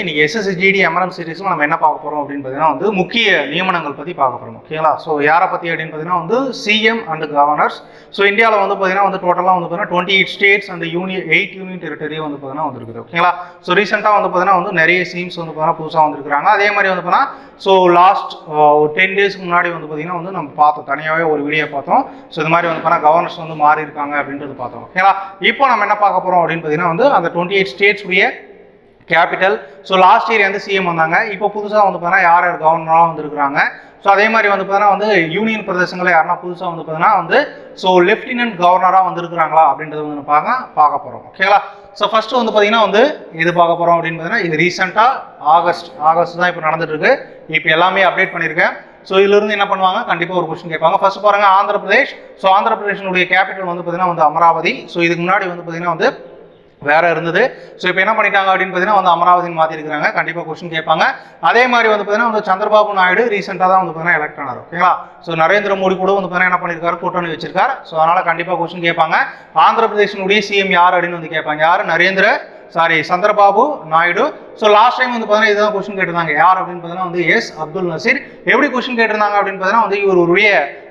இன்னைக்கு SSGD MM சீரிஸ்ல நம்ம என்ன பார்க்க போறோம் அப்படின்னு பார்த்தீங்கன்னா வந்து முக்கிய நியமனங்கள் பத்தி பார்க்க போறோம் ஓகேங்களா? ஸோ யாரை பத்தி அப்படின்னு பார்த்தீங்கன்னா வந்து சிஎம் அண்ட் கவர்னர்ஸ் ஸோ இந்தியாவில் வந்து பார்த்தீங்கன்னா வந்து டோட்டலாக வந்து பார்த்தீங்கன்னா twenty eight states and union eight union territory வந்து பார்த்தீங்கன்னா வந்துருக்குது ஓகேங்களா? ஸோ ரீசெண்டாக வந்து பார்த்தீங்கன்னா வந்து நிறைய சீம்ஸ் வந்து பார்த்தீங்கன்னா புதுசாக வந்திருக்காங்க அதே மாதிரி வந்து பார்த்தீங்கன்னா ஸோ லாஸ்ட் ஒரு டென் டேஸ்க்கு முன்னாடி வந்து பார்த்தீங்கன்னா வந்து நம்ம பார்த்தோம். தனியாகவே ஒரு வீடியோ பார்த்தோம். ஸோ இது மாதிரி வந்து பார்த்தீங்கன்னா கவர்னர்ஸ் வந்து மாறி இருக்காங்க அப்படின்றது பார்த்தோம் ஓகேங்களா? இப்போ நம்ம என்ன பார்க்க போகிறோம் அப்படின்னு பார்த்தீங்கன்னா வந்து அந்த டுவெண்ட்டி எயிட் ஸ்டேட்ஸ் உடைய கேபிட்டல் ஸோ லாஸ்ட் இயர் வந்து சிஎம் வந்தாங்க. இப்போ புதுசாக வந்து பார்த்தீங்கன்னா யார் யார் கவர்னராக வந்துருக்குறாங்க? ஸோ அதே மாதிரி வந்து பார்த்தீங்கன்னா வந்து யூனியன் பிரதேசங்களில் யாருன்னா புதுசாக வந்து பார்த்தீங்கன்னா வந்து ஸோ லெஃப்டினன்ட் கவர்னராக வந்துருக்குறாங்களா அப்படின்றத வந்து பார்க்க பார்க்க போகிறோம் ஓகேங்களா ஸோ ஃபர்ஸ்ட் வந்து பார்த்தீங்கன்னா வந்து எது பார்க்க போகிறோம் அப்படின்னு பார்த்தீங்கன்னா இது ரீசெண்டாக ஆகஸ்ட் ஆகஸ்ட் தான் இப்போ நடந்துட்டு இருக்கு. இப்போ எல்லாமே அப்டேட் பண்ணியிருக்கேன். ஸோ இருந்து என்ன பண்ணுவாங்க? கண்டிப்பாக ஒரு கொஸ்டின் கேட்பாங்க. ஃபர்ஸ்ட் பாருங்க ஆந்திர பிரதேஷ் ஸோ ஆந்திர பிரதேஷனுடைய கேபிட்டல் வந்து பார்த்தீங்கன்னா வந்து அமராவதி. ஸோ இதுக்கு முன்னாடி வந்து பார்த்தீங்கன்னா வந்து வேற இருந்தது. ஸோ இப்போ என்ன பண்ணிட்டாங்க அப்படின்னு பார்த்தீங்கன்னா வந்து அமராவதியின் மாற்றிருக்கிறாங்க கண்டிப்பாக கொஸ்டின் கேட்பாங்க. அதே மாதிரி வந்து பார்த்தீங்கன்னா வந்து சந்திரபாபு நாயுடு ரீசெண்டாக தான் வந்து பார்த்தீங்கன்னா எலெக்ட் ஆனார். ஓகேங்களா ஸோ நரேந்திர மோடி கூட வந்து பார்த்தீங்கன்னா என்ன பண்ணியிருக்காரு கூட்டணி வச்சிருக்காரு. ஸோ அதனால் கண்டிப்பாக கொஸ்டின் கேட்பாங்க. ஆந்திர பிரதேசனுடைய சிஎம் யார் அப்படின்னு வந்து கேட்பாங்க. யார்? Narendra sorry Chandrababu Naidu. So last time வந்து பார்த்தீங்கன்னா இதுதான் கொஸ்டின் கேட்டிருந்தாங்க. யார் அப்படின்னு பார்த்தீங்கன்னா வந்து எஸ் அப்துல் நசீர். எப்படி கொஸ்டின் கேட்டிருந்தாங்க அப்படின்னு பார்த்தீங்கன்னா வந்து இவருடைய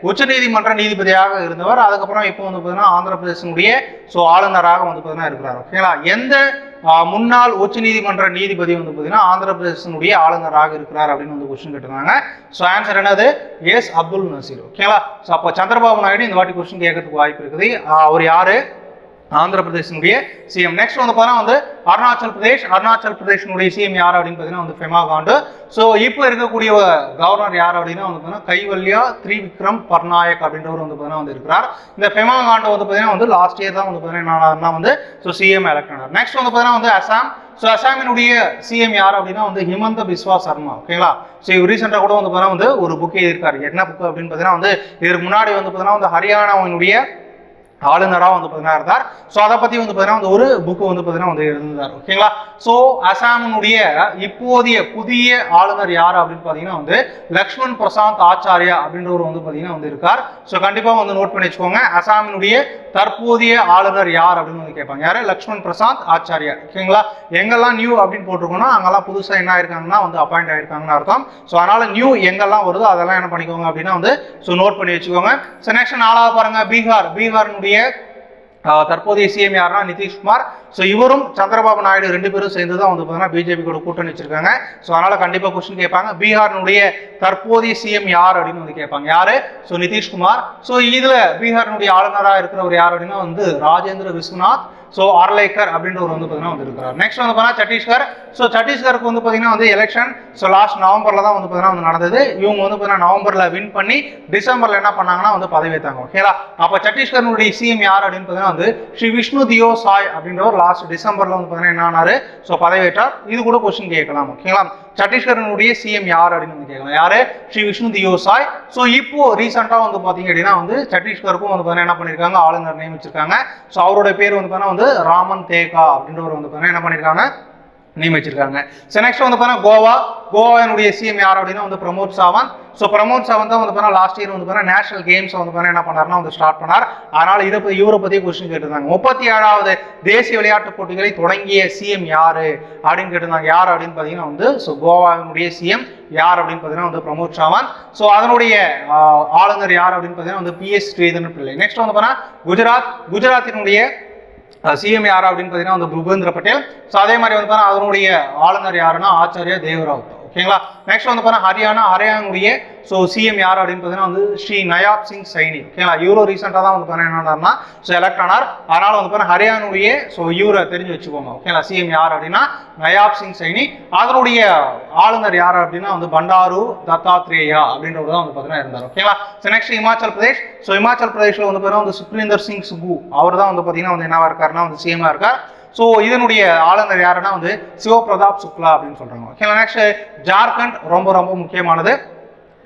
உச்சநீதிமன்ற நீதிபதியாக இருந்தவர். அதுக்கப்புறம் இப்போ வந்து பார்த்தீங்கன்னா ஆந்திர பிரதேசனுடைய ஸோ ஆளுநராக வந்து பார்த்தீங்கன்னா இருக்கிறார். ஓகேங்களா எந்த முன்னாள் முன்னாள் உச்சநீதிமன்ற நீதிபதி வந்து பார்த்தீங்கன்னா ஆந்திர பிரதேசனுடைய ஆளுநராக இருக்கிறார் அப்படின்னு வந்து கொஸ்டின் கேட்டிருந்தாங்க. ஸோ ஆன்சர் என்னது? எஸ் அப்துல் நசீர். ஓகேங்களா ஸோ அப்போ சந்திரபாபு நாயுடு இந்த வாட்டி கொஸ்டின் கேட்கறதுக்கு வாய்ப்பு இருக்குது. அவர் யாரு? ஆந்திர பிரதேசனுடைய சிஎம் நெக்ஸ்ட் வந்து பார்த்தீங்கன்னா வந்து அருணாச்சல் பிரதேஷ். அருணாச்சல் பிரதேசனுடைய சிஎம் யார் அப்படின்னு பார்த்தீங்கன்னா வந்து ஃபெமா காண்டு. ஸோ இப்போ இருக்கக்கூடிய கவர்னர் யார் அப்படின்னா வந்து பார்த்தீங்கன்னா கைவல்யா த்ரிவிக்ரம் பர்நாயக் அப்படின்றவர் வந்து பார்த்தீங்கன்னா வந்து இருக்கிறார். இந்த ஃபெமா காண்டு வந்து பார்த்தீங்கன்னா வந்து லாஸ்ட் இயர் தான் வந்து பார்த்தீங்கன்னா என்ன வந்து ஸோ சிஎம் எலெக்ட் ஆனார். நெக்ஸ்ட் வந்து பார்த்தீங்கன்னா வந்து அசாம். ஸோ அசாமினுடைய சிஎம் யார் அப்படின்னா வந்து ஹிமந்த பிஸ்வா சர்மா ஓகேங்களா ஸோ இவர் ரீசெண்டாக கூட வந்து பார்த்தீங்கன்னா வந்து ஒரு புக் எழுதியிருக்காரு. என்ன புக் அப்படின்னு பார்த்தீங்கன்னா வந்து இதற்கு முன்னாடி வந்து பார்த்தீங்கன்னா வந்து ஹரியானாவினுடைய ஆளுநராக வந்து பார்த்தீங்கன்னா இருந்தார் ஸோ அதை பற்றி வந்து பார்த்தீங்கன்னா வந்து ஒரு புக்கு வந்து பார்த்தீங்கன்னா வந்து எழுதினார். ஓகேங்களா ஸோ அசாமினுடைய இப்போதைய புதிய ஆளுநர் யார் அப்படின்னு பார்த்தீங்கன்னா வந்து லக்ஷ்மண் பிரசாந்த் ஆச்சாரியா அப்படின்றவர் வந்து பார்த்தீங்கன்னா வந்து இருக்கார். ஸோ கண்டிப்பாக வந்து நோட் பண்ணி வச்சுக்கோங்க. அசாமினுடைய தற்போதைய ஆளுநர் யார் அப்படின்னு வந்து கேட்பாங்க. யார்? லக்ஷ்மண் பிரசாந்த் ஆச்சாரியா. ஓகேங்களா எங்கெல்லாம் நியூ அப்படின்னு போட்டிருக்கோம்னா அங்கெல்லாம் புதுசாக என்ன ஆயிருக்காங்கன்னா வந்து அப்பாயிண்ட் ஆயிருக்காங்கன்னு அர்த்தம். ஸோ அதனால நியூ எங்கெல்லாம் வருதோ அதெல்லாம் என்ன பண்ணிக்கோங்க அப்படின்னா வந்து ஸோ நோட் பண்ணி வச்சுக்கோங்க. ஸோ நெக்ஸ்ட் நாலாவது பாருங்க. பீகார். பீகாரினுடைய ஆஹ், தற்போதைய சிஎம் யாருன்னா நிதிஷ்குமார் ஸோ இவரும் சந்திரபாபு நாயுடு ரெண்டு பேரும் சேர்ந்து தான் வந்து பார்த்தீங்கன்னா பிஜேபி கூட கூட்டணி வச்சிருக்காங்க. ஸோ அதனால கண்டிப்பாக கொஸ்டின் கேட்பாங்க. பீகாரினுடைய தற்போதைய சிஎம் யார் அப்படின்னு வந்து கேட்பாங்க. யாரு? ஸோ நிதிஷ்குமார் ஸோ இதுல பீகாரினுடைய ஆளுநராக இருக்கிறவர் யார் அப்படின்னா வந்து ராஜேந்திர விஸ்வநாத். ஸோ ஆர்லேக்கர் அப்படின்றவர் வந்து பார்த்தீங்கன்னா வந்து இருக்கிறார் நெக்ஸ்ட் வந்து பார்த்தீங்கன்னா சத்தீஸ்கர் ஸோ சத்தீஸ்கருக்கு வந்து பார்த்தீங்கன்னா வந்து எலெக்ஷன் ஸோ லாஸ்ட் நவம்பரில் தான் வந்து பார்த்தீங்கன்னா வந்து நடந்தது. இவங்க வந்து பார்த்தீங்கன்னா நவம்பரில் வின் பண்ணி டிசம்பரில் என்ன பண்ணாங்கன்னா வந்து பதவி ஏற்றாங்க அப்போ சத்தீஸ்கருடைய சிஎம் யார் அப்படின்னு பார்த்தீங்கன்னா வந்து ஸ்ரீ விஷ்ணு தியோ சாய் அப்படின்றவர் லாஸ்ட் டிசம்பரில் வந்து பார்த்தீங்கன்னா என்ன ஆனாரு? ஸோ பதவியேற்றார். இது கூட கொஸ்டின் கேட்கலாம். ஓகேங்களா சத்தீஸ்கரனுடைய சிஎம் யார் அப்படின்னு வந்து கேட்கலாம். யாரு? ஸ்ரீ விஷ்ணு தியோசாய். ஸோ இப்போ ரீசெண்டாக வந்து பார்த்தீங்க அப்படின்னா வந்து சத்தீஸ்கருக்கும் வந்து பார்த்தீங்கன்னா என்ன பண்ணியிருக்காங்க ஆளுநர் நியமிச்சிருக்காங்க ஸோ அவரோட பேர் வந்து பார்த்தீங்கன்னா வந்து ராமன் தேகா அப்படின்றவர் வந்து பார்த்தீங்கன்னா என்ன பண்ணியிருக்காங்க நியமிச்சிருக்காங்க. ஸோ நெக்ஸ்ட் வந்து பார்த்தீங்கன்னா கோவா. கோவாவினுடைய சிஎம் யார் அப்படின்னா வந்து பிரமோத் சாவந்த். ஸோ பிரமோத் சாவந்த் தான் வந்து பார்த்தீங்கன்னா லாஸ்ட் இயர் வந்து பார்த்தீங்கன்னா நேஷனல் கேம்ஸ் வந்து பார்த்தீங்கன்னா என்ன பண்ணாருன்னா வந்து ஸ்டார்ட் பண்ணார். அதனால் இதை பற்றி இவரை பற்றி கொஸ்டின் கேட்டிருந்தாங்க. முப்பத்தி ஏழாவது தேசிய விளையாட்டுப் போட்டிகளை தொடங்கிய சிஎம் யார் அப்படின்னு கேட்டிருந்தாங்க. யார் அப்படின்னு பார்த்தீங்கன்னா வந்து ஸோ கோவாவினுடைய சிஎம் யார் அப்படின்னு பார்த்தீங்கன்னா வந்து பிரமோத் சாவந்த். ஸோ அதனுடைய ஆளுநர் யார் அப்படின்னு பார்த்தீங்கன்னா வந்து பிஎஸ் ஸ்ரீதரன் பிள்ளை. நெக்ஸ்ட் வந்து பார்த்தீங்கன்னா குஜராத். குஜராத்தினுடைய சிஎம் யார் அப்படின்னு பார்த்தீங்கன்னா வந்து பூபேந்திர பட்டேல். ஸோ அதே மாதிரி வந்து பார்த்தீங்கன்னா அதனுடைய ஆளுநர் யாருன்னா ஆச்சாரியா தேவராவ். ஓகேங்களா? நெக்ஸ்ட் வந்து பார்த்தீங்கன்னா ஹரியானா ஹரியானுடைய ஸோ சிஎம் யார் அப்படின்னு பார்த்தீங்கன்னா வந்து ஸ்ரீ நயாப் சிங் சைனி. ஓகேங்களா இவரும் ரீசெண்டாக தான் வந்து பார்த்தீங்கன்னா என்ன ஸோ எலக்ட் ஆனார். அதனால் வந்து பார்த்தீங்கன்னா ஹரியானுடைய ஸோ இவரை தெரிஞ்சு வச்சுக்கோங்க. ஓகேங்களா சிஎம் யார் அப்படின்னா நயாப் சிங் சைனி. அதனுடைய ஆளுநர் யார் அப்படின்னா வந்து பண்டாரு தத்தாத்ரேயா அப்படின்றவர் தான் வந்து பார்த்தீங்கன்னா இருந்தார். ஓகேங்களா so next Himachal Pradesh. So Himachal பிரதேஷில் வந்து பார்த்தீங்கன்னா வந்து சுப்ரீந்தர் சிங் சுகு அவர் தான் வந்து பார்த்தீங்கன்னா வந்து என்னவா இருக்காருன்னா வந்து சிஎம்ஆ இருக்கார். ஸோ இதனுடைய ஆளுநர் யாருன்னா வந்து சிவபிரதாப் சுக்லா அப்படின்னு சொல்கிறாங்க ஓகேங்களா நெக்ஸ்ட் ஜார்க்கண்ட் ரொம்ப ரொம்ப முக்கியமானது.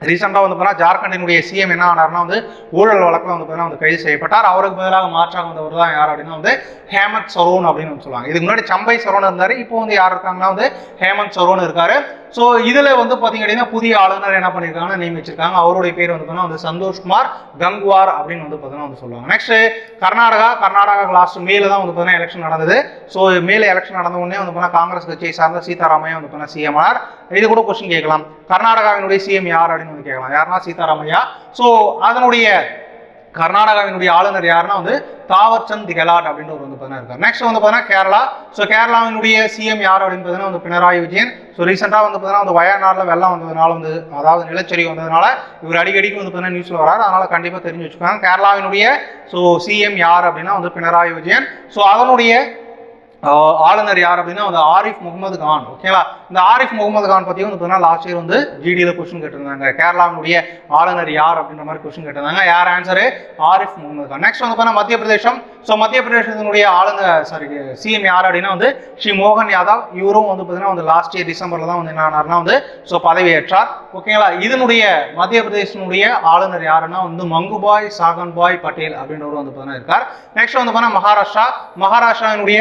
ரீசெண்டாக வந்து பார்த்தீங்கன்னா ஜார்க்கண்டினுடைய சிஎம் என்ன ஆனார்னா வந்து ஊழல் வழக்கில் வந்து பார்த்தீங்கன்னா வந்து கைது செய்யப்பட்டார். அவருக்கு பதிலாக மாற்றாக வந்தவர் தான் யார் அப்படின்னா வந்து ஹேமந்த் சரோன் அப்படின்னு வந்து சொல்லுவாங்க. இதுக்கு முன்னாடி சம்பை சரோன் இருந்தார் இப்போ வந்து யார் இருக்காங்கன்னா வந்து ஹேமந்த் சரோன் இருக்காரு. ஸோ இதில் வந்து பார்த்தீங்க அப்படின்னா புதிய ஆளுநர் என்ன பண்ணியிருக்காங்கன்னா நியமிச்சிருக்காங்க. அவருடைய பேர் வந்து பார்த்தீங்கன்னா வந்து சந்தோஷ்குமார் கங்குவார் அப்படின்னு வந்து பார்த்தீங்கன்னா வந்து சொல்லுவாங்க. நெக்ஸ்ட் கர்நாடகா கர்நாடகா லாஸ்ட் மேல தான் வந்து பார்த்தீங்கன்னா எலெக்ஷன் நடந்தது. ஸோ மேல எலெக்ஷன் நடந்த உடனே வந்து பார்த்தீங்கன்னா காங்கிரஸ் கட்சியை சார்ந்த சீதாராமையா வந்து பார்த்தீங்கன்னா சிஎம் ஆனார். இது கூட கொஸ்டின் கேட்கலாம். கர்நாடகாவினுடைய சிஎம் யார் அப்படின்னு வந்து கேட்கலாம். யாருன்னா சீதாராமையா? ஸோ அதனுடைய கர்நாடகாவினுடைய ஆளுநர் யாருன்னா வந்து தாவர்சந்த் கெலாட் அப்படின்னு ஒரு வந்து பார்த்தீங்கன்னா இருக்கார். நெக்ஸ்ட் வந்து பார்த்தீங்கன்னா கேரளா. ஸோ கேரளாவினுடைய சிஎம் யார் அப்படின்னு பார்த்தீங்கன்னா வந்து பினராயி விஜயன். ஸோ ரீசெண்டாக வந்து பார்த்தீங்கன்னா வந்து வயநாடில் வெள்ளம் வந்ததுனால வந்து அதாவது நிலச்சரிவு வந்ததுனால இவர் அடிக்கடிக்கு வந்து பார்த்தீங்கன்னா நியூஸில் வராரு. அதனால கண்டிப்பாக தெரிஞ்சு வச்சுக்கோங்க. கேரளாவினுடைய ஸோ சிஎம் யார் அப்படின்னா வந்து பினராயி விஜயன். ஸோ அதனுடைய ஆளுநர் யார் அப்படின்னா வந்து ஆரிஃப் முகமது கான் ஓகேங்களா இந்த ஆரிஃப் முகமது கான் பத்தி வந்து பார்த்தீங்கன்னா லாஸ்ட் இயர் வந்து ஜிடியில் கொஸ்டின் கேட்டிருந்தாங்க. கேரளாவுடைய ஆளுநர் யார் அப்படின்ற மாதிரி கொஸ்டின் கேட்டிருந்தாங்க. யார் ஆன்சரு ஆரிஃப் முகமது கான். நெக்ஸ்ட் வந்து பார்த்தீங்கன்னா மத்திய பிரதேசம். ஸோ மத்திய பிரதேசத்தினுடைய ஆளுநர் சாரி சிஎம் யார் அப்படின்னா வந்து ஸ்ரீ மோகன் யாதவ். இவரும் வந்து பார்த்தீங்கன்னா வந்து லாஸ்ட் இயர் டிசம்பர்ல தான் வந்து என்ன ஆனார்னா வந்து ஸோ பதவியேற்றார். ஓகேங்களா இதனுடைய மத்திய பிரதேசனுடைய ஆளுநர் யாருன்னா வந்து மங்குபாய் சாகன்பாய் பட்டேல் அப்படின்றவர் வந்து பார்த்தீங்கன்னா இருக்கார். நெக்ஸ்ட் வந்து பார்த்தீங்கன்னா மகாராஷ்டிரா. மகாராஷ்டிராவினுடைய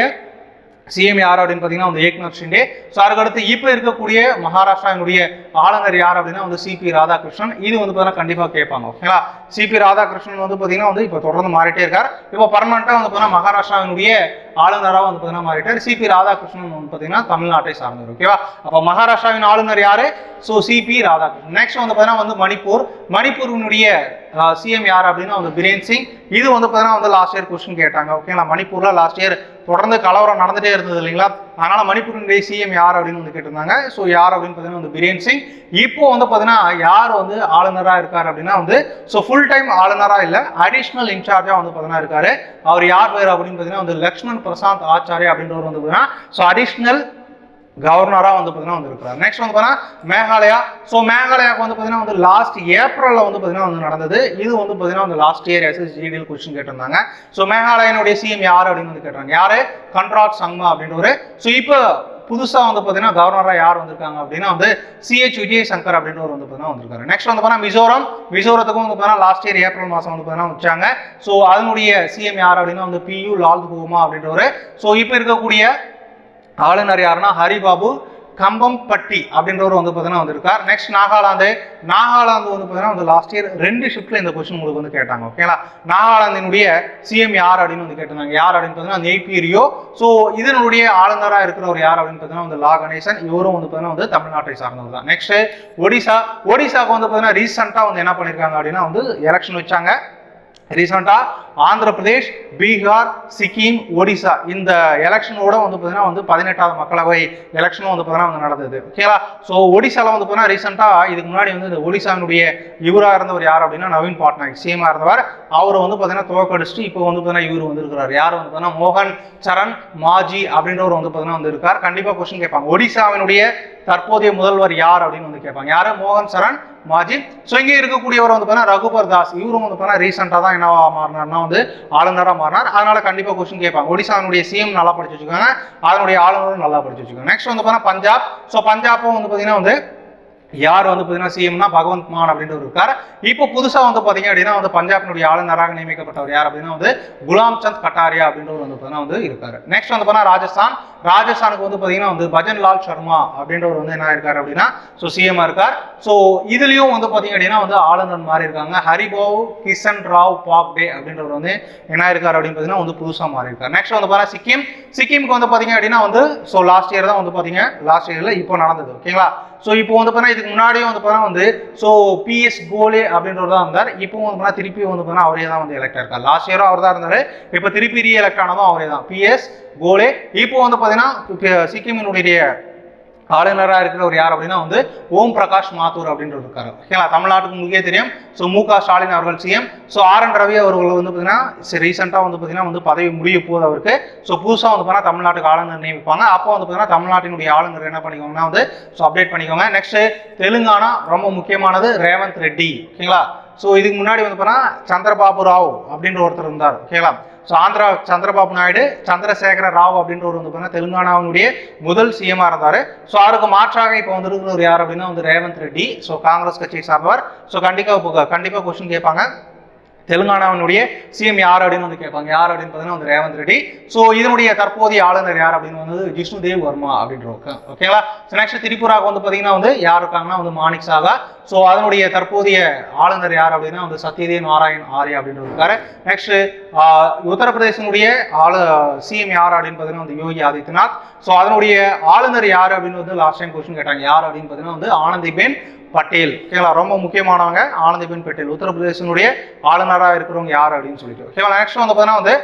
சிஎம் யார் அப்படின்னு பார்த்தீங்கன்னா வந்து ஏக்நாத் ஷிண்டே. ஸோ அதுக்கடுத்து இப்போ இருக்கக்கூடிய மகாராஷ்டிராவினுடைய ஆளுநர் யார் அப்படின்னா வந்து சிபி ராதாகிருஷ்ணன். இது வந்து பார்த்தீங்கன்னா கண்டிப்பாக கேட்பாங்க ஓகேங்களா சிபி ராதாகிருஷ்ணன் வந்து பார்த்தீங்கன்னா வந்து இப்போ தொடர்ந்து மாறிட்டே இருக்கார். இப்போ பர்மனெண்ட்டாக வந்து பார்த்தீங்கன்னா மகாராஷ்டிராவினுடைய ஆளுநராக வந்து பார்த்தீங்கன்னா மாறிட்டார். சிபி ராதாகிருஷ்ணன் வந்து பார்த்தீங்கன்னா தமிழ்நாட்டை சார்ந்தவர் ஓகேவா அப்போ மகாராஷ்டிராவின் ஆளுநர் யார்? So CP Radhakrishnan. நெக்ஸ்ட் வந்து பார்த்தீங்கன்னா வந்து மணிப்பூர். மணிப்பூரினுடைய சிஎம் யார் அப்படின்னா வந்து பிரேன் சிங். இது வந்து பார்த்தீங்கன்னா வந்து லாஸ்ட் இயர் கொஸ்டின் கேட்டாங்க. ஓகேங்களா மணிப்பூரில் லாஸ்ட் இயர் தொடர்ந்து கலவரம் நடந்துட்டே இருந்தது இல்லைங்களா? அதனால் மணிப்பூரினுடைய சிஎம் யார் அப்படின்னு வந்து கேட்டிருந்தாங்க. ஸோ யார் அப்படின்னு பார்த்தீங்கன்னா வந்து பிரேன் சிங். இப்போ வந்து பார்த்தீங்கன்னா யார் வந்து ஆளுநராக இருக்கார் அப்படின்னா வந்து ஸோ ஃபுல் டைம் ஆளுநராக இல்லை அடிஷ்னல் இன்சார்ஜாக வந்து பார்த்தீங்கன்னா இருக்காரு. அவர் யார் பேர் அப்படின்னு பார்த்தீங்கன்னா வந்து லக்ஷ்மண் பிரசாந்த் ஆச்சாரியா அப்படின்றவர் வந்து பார்த்தீங்கன்னா ஸோ அடிஷ்னல் கவர்னராக வந்து பார்த்தீங்கன்னா வந்து இருக்கிறார் நெக்ஸ்ட் வந்து பார்த்தீங்கன்னா மேகாலயா ஸோ மேகாலயாவுக்கு வந்து பார்த்தீங்கன்னா வந்து லாஸ்ட் ஏப்ரலில் வந்து பார்த்தீங்கன்னா வந்து நடந்தது இது வந்து பார்த்தீங்கன்னா வந்து லாஸ்ட் இயர் எஸ்எஸ்ஜிடியில் கொஸ்டின் கேட்டிருந்தாங்க ஸோ மேகாலயனுடைய சிஎம் யார் அப்படின்னு வந்து கேட்டாங்க யார் கண்ட்ராட் சங்மா அப்படின்றவர் ஸோ இப்போ புதுசாக வந்து பார்த்தீங்கன்னா கவர்னராக யார் வந்திருக்காங்க அப்படின்னா வந்து சிஹெச் விஜய் சங்கர் அப்படின்னு ஒரு வந்து பார்த்தீங்கன்னா வந்திருக்காரு நெக்ஸ்ட் வந்து பார்த்தீங்கன்னா மிசோரம் மிசோரத்துக்கும் வந்து பார்த்தீங்கன்னா லாஸ்ட் இயர் ஏப்ரல் மாதம் வந்து பார்த்தீங்கன்னா வச்சாங்க ஸோ அதனுடைய சிஎம் யார் அப்படின்னா வந்து பியூ லால் அப்படின்ற ஒரு ஸோ இப்போ இருக்கக்கூடிய ஆளுநர் யாருன்னா ஹரிபாபு கம்பம்பட்டி அப்படின்றவர் வந்து பார்த்தீங்கன்னா வந்திருக்கார். நெக்ஸ்ட் நாகாலாந்து. நாகாலாந்து வந்து பார்த்தீங்கன்னா வந்து லாஸ்ட் இயர் ரெண்டு ஷிஃப்ட்ல இந்த கொஸ்டின் உங்களுக்கு வந்து கேட்டாங்க. ஓகேங்களா நாகாலாந்தினுடைய சிஎம் யார் அப்படின்னு வந்து கேட்டிருந்தாங்க. யார் அப்படின்னு பார்த்தீங்கன்னா நெய்பீரியோ ஸோ இதனுடைய ஆளுநராக இருக்கிறவர் யார் அப்படின்னு பார்த்தீங்கன்னா வந்து லா கணேசன். இவரும் வந்து பார்த்தீங்கன்னா வந்து தமிழ்நாட்டை சார்ந்தவர் தான். நெக்ஸ்ட் ஒடிசா. ஒடிசாவுக்கு வந்து பார்த்தீங்கன்னா ரீசெண்டாக வந்து என்ன பண்ணியிருக்காங்க அப்படின்னா வந்து எலெக்ஷன் வச்சாங்க. ரீசெண்டாக ஆந்திர பிரதேஷ் பீகார் சிக்கிம் ஒடிசா இந்த எலெக்ஷனோட வந்து பார்த்தீங்கன்னா வந்து பதினெட்டாவது மக்களவை எலெக்ஷனும் வந்து பார்த்தீங்கன்னா வந்து நடந்தது. ஓகேங்களா ஸோ ஒடிசாவில் வந்து பார்த்தீங்கன்னா ரீசெண்டாக இதுக்கு முன்னாடி வந்து இந்த ஒடிசாவினுடைய இவராக இருந்தவர் யார் அப்படின்னா நவீன் பட்நாயக் சிஎம்மாக இருந்தவர். அவர் வந்து பார்த்தீங்கன்னா துவக்கடிச்சுட்டு இப்போ வந்து பார்த்தீங்கன்னா இவர் வந்திருக்கிறார். யார் வந்து பார்த்தீங்கன்னா மோகன் சரண் மாஜி அப்படின்றவர் வந்து பார்த்தீங்கன்னா வந்து இருக்கார் கண்டிப்பாக கொஸ்டின் கேட்பாங்க. ஒடிசாவினுடைய தற்போதைய முதல்வர் யார் அப்படின்னு வந்து கேட்பாங்க. யாரு? மோகன் சரண் மாஜி ஸோ இங்கே இருக்கக்கூடியவர் வந்து பார்த்தீங்கன்னா ரகுபர் தாஸ். இவரும் வந்து பார்த்தீங்கன்னா ரீசெண்டாக தான் என்னவா மாறினார்னா வந்து ஆளுநராக மாறினார். அதனால கண்டிப்பாக கொஸ்டின் கேட்பாங்க. ஒடிசாவினுடைய சிஎம் நல்லா படிச்சு வச்சுக்கோங்க அதனுடைய ஆளுநரும் நல்லா படிச்சு வச்சுக்கோங்க நெக்ஸ்ட் வந்து பார்த்தீங்கன்னா பஞ்சாப். ஸோ பஞ்சாப்பும் வந்து பார்த்தீங்கன்னா வந்து யார் வந்து பார்த்தீங்கன்னா சிஎம்னா பகவந்த் மான் அப்படின்னு இருக்கார். இப்போ புதுசாக வந்து பார்த்தீங்க அப்படின்னா வந்து பஞ்சாபினுடைய ஆளுநராக நியமிக்கப்பட்டவர் யார் அப்படின்னா வந்து குலாம் சந்த் கட்டாரியா அப்படின்றவர் வந்து பார்த்தீங்கன்னா வந்து இருக்காரு. நெக்ஸ்ட் வந்து பார்த்தீங்கன்னா ராஜஸ்தான். ராஜஸ்தானுக்கு வந்து பார்த்தீங்கன்னா வந்து பஜன் லால் சர்மா அப்படின்றவர் வந்து என்ன இருக்காரு அப்படின்னா ஸோ சிஎம் இருக்கார். ஸோ இதுலயும் வந்து பார்த்தீங்க அப்படின்னா வந்து ஆளுநர் மாறி இருக்காங்க. ஹரிபாவ் கிஷன் ராவ் பாக்டே அப்படின்றவர் வந்து என்ன இருக்கார் அப்படின்னு பார்த்தீங்கன்னா வந்து புதுசாக மாறி இருக்கார். நெக்ஸ்ட் வந்து பார்த்தீங்கன்னா சிக்கிம். சிக்கிமுக்கு வந்து பார்த்தீங்க அப்படின்னா வந்து ஸோ லாஸ்ட் இயர் தான் வந்து பார்த்தீங்க லாஸ்ட் இயரில் இப்போ நடந்தது. ஓகேங்களா ஸோ இப்போ வந்து பார்த்தீங்கன்னா இதுக்கு முன்னாடியும் வந்து பார்த்தீங்கன்னா வந்து ஸோ பிஎஸ் கோலே அப்படின்றவர் தான் இருந்தார் இப்போ வந்து பார்த்தீங்கன்னா திருப்பி வந்து பார்த்தீங்கன்னா அவரே தான் வந்து எலெக்ட் ஆயிருக்கார். லாஸ்ட் இயரும் அவர் தான் இருந்தார். இப்போ திருப்பி ரீ எலெக்ட் ஆனதும் அவரே தான். பிஎஸ் கோலே இப்போ வந்து பார்த்தீங்கன்னா சிக்கிமினுடைய ஆளுநராக இருக்கிறவர் யார் அப்படின்னா வந்து ஓம் பிரகாஷ் மாத்தூர் அப்படின்றது இருக்காரு ஓகேங்களா தமிழ்நாட்டுக்கு முக்கிய தெரியும். ஸோ மு க. ஸ்டாலின் அவர்கள் CM. So R. N. Ravi அவர்கள் வந்து பார்த்தீங்கன்னா ரீசெண்டாக வந்து பார்த்தீங்கன்னா வந்து பதவி முடிய போகுது அவருக்கு. ஸோ புதுசாக வந்து பார்த்தீங்கன்னா தமிழ்நாட்டுக்கு ஆளுநர் நியமிப்பாங்க அப்போ வந்து பார்த்தீங்கன்னா தமிழ்நாட்டினுடைய ஆளுநர் என்ன பண்ணிக்கோங்கன்னா வந்து ஸோ அப்டேட் பண்ணிக்கோங்க. நெக்ஸ்ட் தெலுங்கானா ரொம்ப முக்கியமானது ரேவந்த் ரெட்டி. ஓகேங்களா ஸோ இதுக்கு முன்னாடி வந்து பார்த்தீங்கன்னா சந்திரபாபு ராவ் அப்படின்ற ஒருத்தர் இருந்தார் ஓகேங்களா ஸோ ஆந்திரா சந்திரபாபு நாயுடு சந்திரசேகர ராவ் அப்படின்றவர் வந்து பார்த்தீங்கன்னா தெலுங்கானாவுடைய முதல் சிஎம்மாக இருந்தார். ஸோ அவருக்கு மாற்றாக இப்போ வந்திருக்கிறவர் யார் அப்படின்னா வந்து ரேவந்த் ரெட்டி. ஸோ காங்கிரஸ் கட்சியை சார்ந்தவர். ஸோ கண்டிப்பாக கண்டிப்பாக கொஸ்டின் கேட்பாங்க. தெலுங்கானாவினுடைய சிஎம் யார் அப்படின்னு வந்து கேட்பாங்க. யார் அப்படின்னு பார்த்தீங்கன்னா வந்து ரேவந்த் ரெட்டி. ஸோ இதனுடைய தற்போதைய ஆளுநர் யார் அப்படின்னு வந்து ஜிஷ்ணு தேவ் வர்மா அப்படின்றவங்க ஓகேங்களா ஸோ நெக்ஸ்ட் திரிபுராவுக்கு வந்து பார்த்தீங்கன்னா வந்து யார் இருக்காங்கன்னா வந்து மாணிக் சாகா. ஸோ அதனுடைய தற்போதைய ஆளுநர் யார் அப்படின்னா வந்து சத்யதேவ் நாராயண் ஆர்யா அப்படின்னு இருக்காரு. நெக்ஸ்ட் உத்தரப்பிரதேசனுடைய ஆளு சிஎம் யார் அப்படின்னு பார்த்தீங்கன்னா வந்து யோகி ஆதித்யநாத். ஸோ அதனுடைய ஆளுநர் யார் அப்படின்னு வந்து லாஸ்ட் டைம் கொஸ்டின் கேட்டாங்க. யார் அப்படின்னு பார்த்தீங்கன்னா வந்து ஆனந்திபேன் பட்டேல். ஓகேங்களா ரொம்ப முக்கியமானவங்க. ஆனந்திபென் பட்டேல். உத்தரப்பிரதேசனுடைய ஆளுநராக இருக்கிறவங்க யார் அப்படின்னு சொல்லிட்டு. ஓகேங்களா நெக்ஸ்ட் வந்து பார்த்தீங்கன்னா வந்து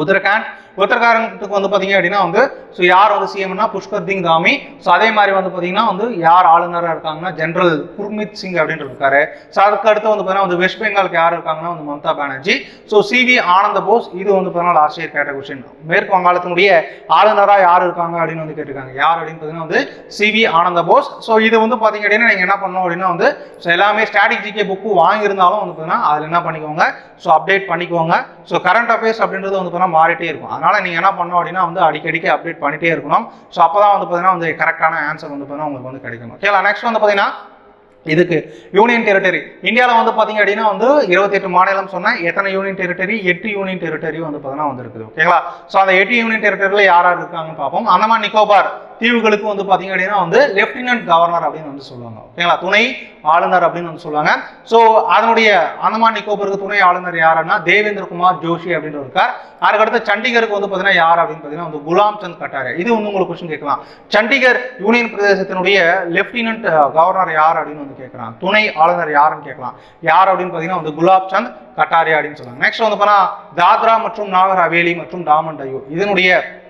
உத்தரகாண்ட் உத்தரகாரங்கத்துக்கு வந்து பார்த்தீங்க அப்படின்னா வந்து ஸோ யார் வந்து சிஎம்னா புஷ்கர் திங் தாமி. ஸோ அதே மாதிரி வந்து பார்த்தீங்கன்னா வந்து யார் ஆளுநராக இருக்காங்கன்னா ஜெனரல் குர்மித் சிங் அப்படின்னு இருக்காரு. ஸோ அதுக்கு அடுத்து வந்து பார்த்தீங்கன்னா வந்து வெஸ்ட் பெங்காலுக்கு யார் இருக்காங்கன்னா வந்து மம்தா பானர்ஜி. ஸோ சிவி ஆனந்த போஸ் இது வந்து பார்த்தீங்கன்னா லாஸ்ட் இயர் கேட்ட கொஸ்டின் மேற்கு வங்காளத்தினுடைய ஆளுநராக யார் இருக்காங்க அப்படின்னு வந்து கேட்டிருக்காங்க. யார் அப்படின்னு பார்த்தீங்கன்னா வந்து சிவி ஆனந்த போஸ். ஸோ இது வந்து பார்த்தீங்க அப்படின்னா நீங்கள் என்ன பண்ணணும் அப்படின்னா வந்து ஸோ எல்லாமே ஸ்ட்ராட்டஜிக்கே புக்கு வாங்கியிருந்தாலும் வந்து பார்த்தீங்கன்னா அதில் என்ன பண்ணிக்கோங்க? ஸோ அப்டேட் பண்ணிக்கோங்க. ஸோ கரண்ட் அஃபேர்ஸ் அப்படின்றது வந்து பார்த்தீங்கன்னா மாறிட்டே இருக்கும். அதனால் நீங்கள் என்ன பண்ணணும் அப்படின்னா வந்து அடிக்கடிக்கு அப்டேட் பண்ணிகிட்டே இருக்கணும். ஸோ அப்போ தான் வந்து பார்த்தீங்கன்னா வந்து கரெக்டான ஆன்சர் வந்து பார்த்தீங்கன்னா உங்களுக்கு வந்து கிடைக்கும். ஓகேலா நெக்ஸ்ட் வந்து பார்த்தீங்கன்னா இதுக்கு யூனியன் டெரிட்டரி இந்தியாவில் வந்து பார்த்தீங்க அப்படின்னா வந்து இருபத்தெட்டு மாநிலம் சொன்னேன் எத்தனை யூனியன் டெரிட்டரி எட்டு யூனியன் டெரிட்டரி வந்து பார்த்தீங்கன்னா வந்து இருக்குது ஓகேங்களா ஸோ அந்த எட்டு யூனியன் டெரிட்டரியில் யார் யார் இருக்காங்கன்னு பார்ப்போம். அந்தமான் நிக்கோபார் தீவுகளுக்கு வந்து பார்த்தீங்க அப்படின்னா வந்து லெப்டினன்ட் கவர்னர் அப்படின்னு வந்து சொல்லுவாங்க. ஓகேங்களா துணை ஆளுநர் அப்படின்னு வந்து சொல்லுவாங்க. ஸோ அதனுடைய அந்தமான் நிக்கோபருக்கு துணை ஆளுநர் யாருன்னா தேவேந்திர குமார் ஜோஷி அப்படின்னு இருக்கார். அதுக்கடுத்து சண்டிகருக்கு வந்து பார்த்தீங்கன்னா யார் அப்படின்னு பார்த்தீங்கன்னா வந்து குலாம் சந்த் கட்டாரியா. இது வந்து உங்களுக்கு கொஸ்டின் கேட்கலாம். சண்டிகர் யூனியன் பிரதேசத்தினுடைய லெப்டினன்ட் கவர்னர் uh, யார் அப்படின்னு வந்து கேட்கலாம். துணை ஆளுநர் யாருன்னு கேட்கலாம். யார் அப்படின்னு பார்த்தீங்கன்னா வந்து குலாப் சந்த் கட்டாரியா அப்படின்னு சொல்லுவாங்க. நெக்ஸ்ட் வந்து பார்த்தா தாத்ரா மற்றும் நாகர் ஹவேலி மற்றும் டாமன் டையூ இதனுடைய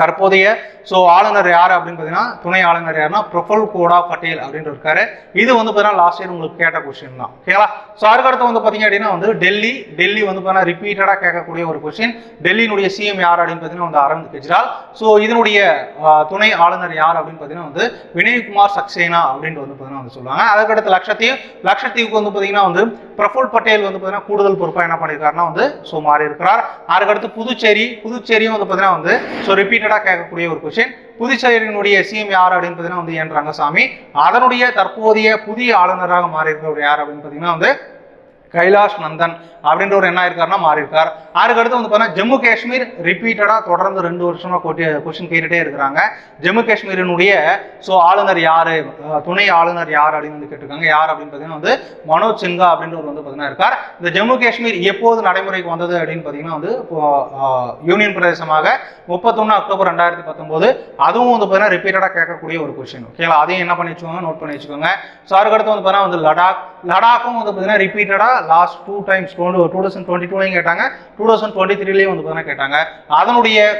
தற்போதைய ஸோ ஆளுநர் யார் அப்படின்னு பார்த்தீங்கன்னா துணை ஆளுநர் யாருன்னா பிரஃபுல் கோடா பட்டேல் அப்படின்னு இருக்காரு. இது வந்து பார்த்தீங்கன்னா லாஸ்ட் இயர் உங்களுக்கு கேட்ட கொஸ்டின் தான். ஓகேங்களா ஸோ அதுக்கடுத்து வந்து பார்த்தீங்க அப்படின்னா வந்து டெல்லி டெல்லி வந்து பார்த்தீங்கன்னா ரிப்பீட்டடாக கேட்கக்கூடிய ஒரு கொஸ்டின் டெல்லியினுடைய சிஎம் யார் அப்படின்னு பார்த்தீங்கன்னா வந்து அரவிந்த் கெஜ்ரிவால். ஸோ இதனுடைய துணை ஆளுநர் யார் அப்படின்னு பார்த்தீங்கன்னா வந்து வினய்குமார் சக்சேனா அப்படின்ட்டு வந்து பார்த்தீங்கன்னா வந்து சொல்லுவாங்க. அதுக்கடுத்து லட்சத்தீவ் லட்சத்தீவுக்கு வந்து பார்த்தீங்கன்னா வந்து பிரஃபுல் பட்டேல் வந்து பார்த்தீங்கன்னா கூடுதல் பொறுப்பாக என்ன பண்ணியிருக்காருன்னா வந்து ஸோ மாறி இருக்கிறார் அதுக்கடுத்து புதுச்சேரி புதுச்சேரியும் வந்து பார்த்தீங்கன்னா வந்து ஸோ ரிலேட்டடாக கேட்கக்கூடிய ஒரு கொஸ்டின் புதுச்சேரியினுடைய சிஎம் யார் அப்படின்னு பார்த்தீங்கன்னா வந்து என் ரங்கசாமி அதனுடைய தற்போதைய புதிய ஆளுநராக மாறி இருக்கிறவர் யார் அப்படின்னு பார்த்தீங்கன்னா வந்து கைலாஷ் நந்தன் அப்படின்றவர் என்ன ஆயிருக்காருன்னா மாறி இருக்கார் அதுக்கடுத்து வந்து பார்த்தீங்கன்னா ஜம்மு காஷ்மீர் ரிப்பீட்டடாக தொடர்ந்து ரெண்டு வருஷமா கொட்டி கொஸ்டின் கேட்டுட்டே இருக்கிறாங்க. ஜம்மு காஷ்மீரினுடைய ஸோ ஆளுநர் யாரு? துணை ஆளுநர் யார் அப்படின்னு வந்து கேட்டிருக்காங்க. யார் அப்படின்னு பார்த்தீங்கன்னா வந்து மனோஜ் சின்ஹா அப்படின்றவர் வந்து பார்த்தீங்கன்னா இருக்கார். இந்த ஜம்மு காஷ்மீர் எப்போது நடைமுறைக்கு வந்தது அப்படின்னு பார்த்தீங்கன்னா வந்து இப்போ, யூனியன் பிரதேசமாக முப்பத்தொன்று அக்டோபர் ரெண்டாயிரத்தி பத்தொம்போது அதுவும் வந்து பார்த்தீங்கன்னா ரிப்பீட்டடாக கேட்கக்கூடிய ஒரு கொஸ்டின் ஓகேங்களா அதையும் என்ன பண்ணி வச்சுக்கோங்க? நோட் பண்ணி வச்சுக்கோங்க. ஸோ அதுக்கடுத்து வந்து பார்த்தீங்கன்னா வந்து லடாக் லடாக்கும் வந்து பார்த்தீங்கன்னா ரிப்பீட்டடாக last two times two thousand twenty டூலையும் கேட்டாங்க டூ தௌசண்ட் டுவெண்ட்டி த்ரீலையும் வந்து பார்த்தீங்கன்னா கேட்டாங்க. அதனுடைய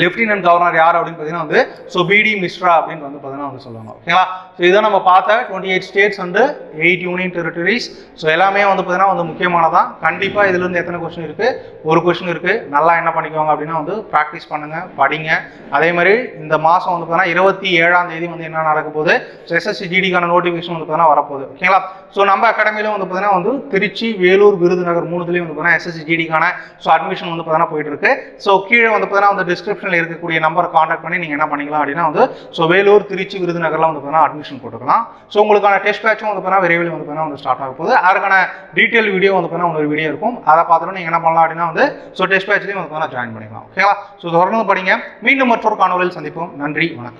லெப்டினன்ட் கவர்னர் யார் அப்படின்னு பார்த்தீங்கன்னா வந்து ஸோ பிடி மிஸ்ரா அப்படின்னு வந்து பார்த்தீங்கன்னா வந்து சொல்லுவாங்க. ஓகேங்களா? ஸோ இதை நம்ம பார்த்த டுவெண்ட்டி எயிட் ஸ்டேட்ஸ் வந்து எயிட் யூனியன் டெரிட்டரிஸ் ஸோ எல்லாமே வந்து பார்த்தீங்கன்னா வந்து முக்கியமானதான் கண்டிப்பாக இதுலேருந்து எத்தனை கொஸ்டின் இருக்குது ஒரு கொஸ்டின் இருக்குது நல்லா என்ன பண்ணிக்கோங்க அப்படின்னா வந்து ப்ராக்டிஸ் பண்ணுங்கள் படிங்க. அதே மாதிரி இந்த மாதம் வந்து பார்த்தீங்கன்னா இருபத்தி ஏழாம் தேதி வந்து என்ன நடக்க போகுது? ஸோ எஸ்எஸ்சி ஜிடிக்கான நோட்டிஃபிகேஷன் வந்து பார்த்தீங்கன்னா வரப்போகுது. ஓகேங்களா? ஸோ நம்ம அகாடமியிலும் வந்து பார்த்தீங்கன்னா வந்து திருச்சி வேலூர் விருதுநகர் மூணுத்துலேயும் வந்து பார்த்தீங்கன்னா எஸ்எஸ்சி ஜிடிக்கான ஸோ அட்மிஷன் வந்து பார்த்தீங்கன்னா போயிட்டு இருக்கு ஸோ கீழே வந்து பார்த்தீங்கன்னா வந்து டிஸ்கிரிப்ஷனில் இருக்கக்கூடிய நம்பரை காண்டாக்ட் பண்ணி நீங்கள் என்ன பண்ணிக்கலாம் அப்படின்னா வந்து ஸோ வேலூர் திருச்சி விருதுநகர்லாம் வந்து பார்த்தீங்கன்னா அட்மிஷன் போட்டுக்கலாம். ஸோ உங்களுக்கான டெஸ்ட் பேட்சும் வந்து பார்த்தீங்கன்னா விரைவில் வந்து பார்த்தீங்கன்னா வந்து ஸ்டார்ட் ஆக போகுது. அதுக்கான டீட்டெயில் வீடியோ வந்து பார்த்தீங்கன்னா ஒரு வீடியோ இருக்கும். அதை பார்த்துட்டு நீங்கள் என்ன பண்ணலாம் அப்படின்னா வந்து ஸோ டெஸ்ட் பேட்ச்லேயும் வந்து பார்த்தீங்கன்னா ஜாயின் பண்ணிக்கலாம். ஓகேவா ஸோ தொடர்ந்து படிங்க. மீண்டும் மற்றொரு காணொலியில் சந்திப்போம். நன்றி. வணக்கம்.